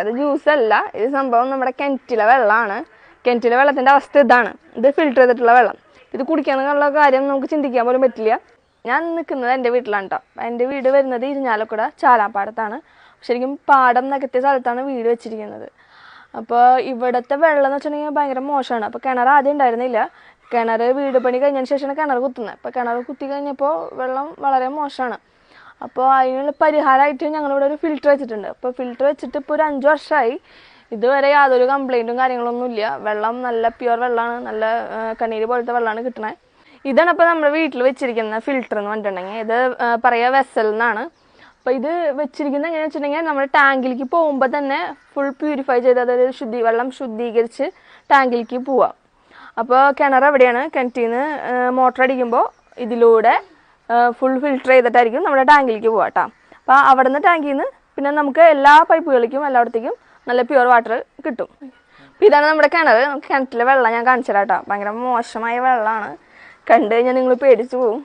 അത് ജ്യൂസ് അല്ല ഇത് സംഭവം നമ്മുടെ കിണറ്റിലെ വെള്ളമാണ്. കിണറ്റിലെ വെള്ളത്തിന്റെ അവസ്ഥ ഇതാണ്. ഇത് ഫിൽറ്റർ ചെയ്തിട്ടുള്ള വെള്ളം. ഇത് കുടിക്കാനുള്ള കാര്യം നമുക്ക് ചിന്തിക്കാൻ പോലും പറ്റില്ല. ഞാൻ നിൽക്കുന്നത് എന്റെ വീട്ടിലാണ് കേട്ടോ എന്റെ വീട് വരുന്നത് ഇരിഞ്ഞാലക്കുട ചാലാപ്പാടത്താണ്. ശരിക്കും പാടം നികത്തിയ സ്ഥലത്താണ് വീട് വെച്ചിരിക്കുന്നത്. അപ്പോൾ ഇവിടുത്തെ വെള്ളം എന്ന് വെച്ചിട്ടുണ്ടെങ്കിൽ ഭയങ്കര മോശമാണ്. അപ്പോൾ കിണർ ആദ്യം ഉണ്ടായിരുന്നില്ല. കിണർ വീട് പണി കഴിഞ്ഞതിന് ശേഷമാണ് കിണർ കുത്തുന്നത്. അപ്പോൾ കിണർ കുത്തി കഴിഞ്ഞപ്പോൾ വെള്ളം വളരെ മോശമാണ്. അപ്പോൾ അതിനുള്ള പരിഹാരമായിട്ട് ഞങ്ങളിവിടെ ഒരു ഫിൽറ്റർ വെച്ചിട്ടുണ്ട്. അപ്പോൾ ഫിൽറ്റർ വെച്ചിട്ട് ഇപ്പോൾ ഒരു അഞ്ച് വർഷമായി ഇതുവരെ യാതൊരു കംപ്ലൈന്റും കാര്യങ്ങളൊന്നും ഇല്ല. വെള്ളം നല്ല പ്യുവർ വെള്ളമാണ് നല്ല കണ്ണീര് പോലത്തെ വെള്ളമാണ് കിട്ടണേ. ഇതാണ് ഇപ്പോൾ നമ്മുടെ വീട്ടിൽ വെച്ചിരിക്കുന്ന ഫിൽറ്റർ എന്ന് പറഞ്ഞിട്ടുണ്ടെങ്കിൽ ഇത് പറയുക വെസൽ എന്നാണ്. അപ്പോൾ ഇത് വെച്ചിരിക്കുന്നത് എങ്ങനെയാണെന്ന് വെച്ചിട്ടുണ്ടെങ്കിൽ നമ്മുടെ ടാങ്കിലേക്ക് പോകുമ്പോൾ തന്നെ ഫുൾ പ്യൂരിഫൈ ചെയ്ത് അതായത് ശുദ്ധി വെള്ളം ശുദ്ധീകരിച്ച് ടാങ്കിലേക്ക് പോവാം. അപ്പോൾ കിണർ എവിടെയാണ്? കിണറ്റിൽ നിന്ന് മോട്ടർ അടിക്കുമ്പോൾ ഇതിലൂടെ ഫുൾ ഫിൽട്ടർ ചെയ്തിട്ടായിരിക്കും നമ്മുടെ ടാങ്കിലേക്ക് പോവാം കേട്ടോ അപ്പോൾ അവിടെ നിന്ന് ടാങ്കിൽ നിന്ന് പിന്നെ നമുക്ക് എല്ലാ പൈപ്പുകളിലേക്കും എല്ലായിടത്തേക്കും നല്ല പ്യുവർ വാട്ടർ കിട്ടും. അപ്പോൾ ഇതാണ് നമ്മുടെ കിണർ. നമുക്ക് കിണറ്റിലെ വെള്ളം ഞാൻ കാണിച്ചു തരാട്ടോ ഭയങ്കര മോശമായ വെള്ളമാണ്. കണ്ടു കഴിഞ്ഞാൽ നിങ്ങൾ പേടിച്ചു പോവും.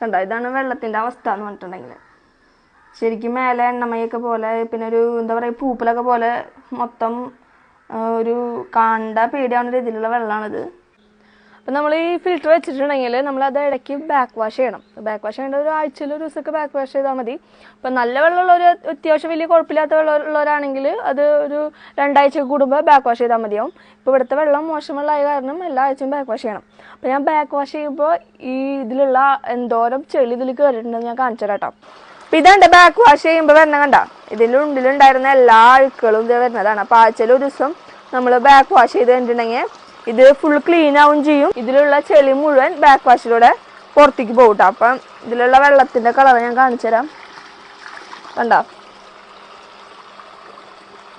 കണ്ടോ? ഇതാണ് വെള്ളത്തിന്റെ അവസ്ഥ എന്ന് പറഞ്ഞിട്ടുണ്ടെങ്കിൽ. ശരിക്കും മേലെ എണ്ണമയൊക്കെ പോലെ പിന്നെ ഒരു എന്താ പറയുക പൂപ്പലൊക്കെ പോലെ മൊത്തം ഒരു കാണ്ട പേടിയാവുന്ന രീതിയിലുള്ള വെള്ളമാണിത് അപ്പം നമ്മൾ ഈ ഫിൽറ്റർ വെച്ചിട്ടുണ്ടെങ്കിൽ നമ്മൾ അത് ഇടയ്ക്ക് ബാക്ക് വാഷ് ചെയ്യണം. ബാക്ക് വാഷ് ചെയ്യേണ്ട ഒരു ആഴ്ചയിൽ ഒരു ദിവസമൊക്കെ ബാക്ക് വാഷ് ചെയ്താൽ മതി. അപ്പം നല്ല വെള്ളമുള്ളവർ അത്യാവശ്യം വലിയ കുഴപ്പമില്ലാത്ത വെള്ളമുള്ളവരാണെങ്കിൽ അത് ഒരു രണ്ടാഴ്ച കൂടുമ്പോൾ ബാക്ക് വാഷ് ചെയ്താൽ മതിയാവും. ഇപ്പോൾ ഇവിടുത്തെ വെള്ളം മോശം വെള്ളമായ കാരണം എല്ലാ ആഴ്ചയും ബാക്ക് വാഷ് ചെയ്യണം. അപ്പം ഞാൻ ബാക്ക് വാഷ് ചെയ്യുമ്പോൾ ഈ ഇതിലുള്ള എന്തോരം ചെളി ഇതിൽ കയറിയിട്ടുണ്ടെന്ന് ഞാൻ കാണിച്ചു തരാം അപ്പം ഇതാണ്ട് ബാക്ക് വാഷ് ചെയ്യുമ്പോൾ വരുന്ന കണ്ട. ഇതിന്റെ ഉള്ളിലുണ്ടായിരുന്ന എല്ലാ അഴുക്കളും ഇത് വരുന്നതാണ്. അപ്പോൾ ആഴ്ചയിൽ ഒരു ദിവസം നമ്മൾ ബാക്ക് വാഷ് ചെയ്ത് കഴിഞ്ഞിട്ടുണ്ടെങ്കിൽ ഇത് ഫുൾ ക്ലീൻ ആവും ചെയ്യും. ഇതിലുള്ള ചെളി മുഴുവൻ ബാക്ക് വാഷിലൂടെ പുറത്തേക്ക് പോകട്ടോ ട്ടോ. അപ്പം ഇതിലുള്ള വെള്ളത്തിന്റെ കളർ ഞാൻ കാണിച്ചു തരാം. കണ്ടോ?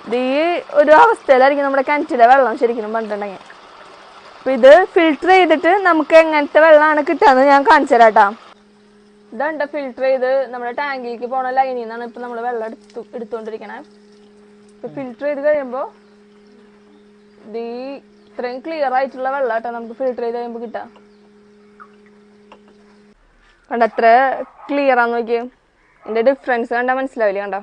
ഇത് ഈ ഒരു അവസ്ഥയിലായിരിക്കും നമ്മുടെ കിണറ്റിലെ വെള്ളം ശരിക്കും പണ്ടുണ്ടെങ്കിൽ അപ്പം ഇത് ഫിൽറ്റർ ചെയ്തിട്ട് നമുക്ക് എങ്ങനത്തെ വെള്ളമാണ് കിട്ടാന്ന് ഞാൻ കാണിച്ചു തരാം കേട്ടോ. ഇതുണ്ട് ഫിൽറ്റർ ചെയ്ത് നമ്മുടെ ടാങ്കിലേക്ക് പോണ ലൈനിൽ നിന്നാണ് ഇപ്പം നമ്മൾ വെള്ളം എടുത്തു എടുത്തുകൊണ്ടിരിക്കണേ. ഇപ്പം ഫിൽറ്റർ ചെയ്ത് കഴിയുമ്പോൾ ഇത് ഈ ഇത്രയും ക്ലിയർ ആയിട്ടുള്ള വെള്ളം കേട്ടോ നമുക്ക് ഫിൽട്ടർ ചെയ്ത് കഴിയുമ്പോൾ കിട്ടാം. കണ്ട ക്ലിയർ ആന്ന് നോക്കിയേ. ഇതിന്റെ ഡിഫറൻസ് കണ്ടാ മനസ്സിലാവില്ലേ കണ്ടോ?